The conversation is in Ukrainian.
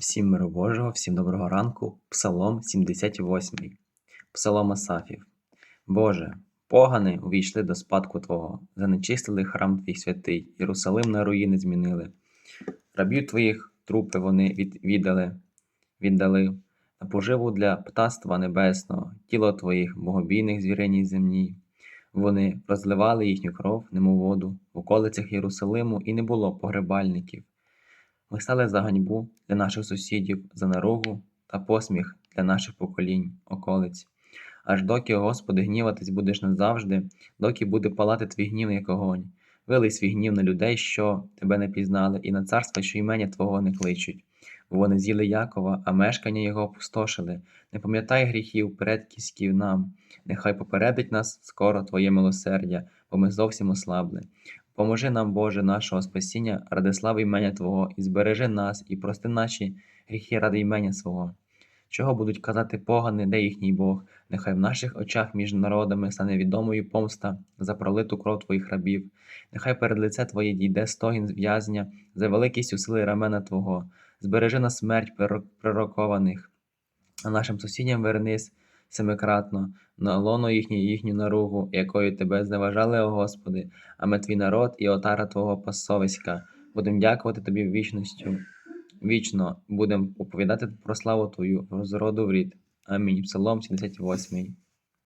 Всім миру Божого, всім доброго ранку. Псалом 78. Псалом Асафів. Боже, погани увійшли до спадку Твого, занечистили храм Твій святий, Єрусалим на руїни змінили. Рабів Твоїх трупи вони віддали, віддали на поживу для птаства небесного, тіло Твоїх богобійних звіриній земній. Вони розливали їхню кров, немов воду, в околицях Єрусалиму і не було погребальників. Ми стали за ганьбу для наших сусідів, за наругу та посміх для наших поколінь, околиць. Аж доки, Господи, гніватись будеш назавжди, доки буде палати твій гнів, як огонь. Вилий свій гнів на людей, що тебе не пізнали, і на царства, що імення Твого не кличуть. Бо вони з'їли Якова, а мешкання його опустошили. Не пам'ятай гріхів предківських нам. Нехай попередить нас скоро Твоє милосердя, бо ми зовсім ослабли. Поможи нам, Боже, нашого спасіння, ради слави імення Твого, і збережи нас, і прости наші гріхи ради імення свого. Чого будуть казати погани, де їхній Бог? Нехай в наших очах між народами стане відомою помста за пролиту кров Твоїх рабів. Нехай перед лице Твоє дійде стогін в'язня за великістю сили рамена Твого. Збережи на смерть пророк- пророкованих, а нашим сусідям вернись семикратно, на лоно їхню їхню наругу, якою тебе зневажали, о Господи, а ми твій народ і отара Твого пасовиська. Будем дякувати Тобі вічністю. Вічно будемо оповідати про славу Твою розроду роду в рід. Амінь. Псалом 78.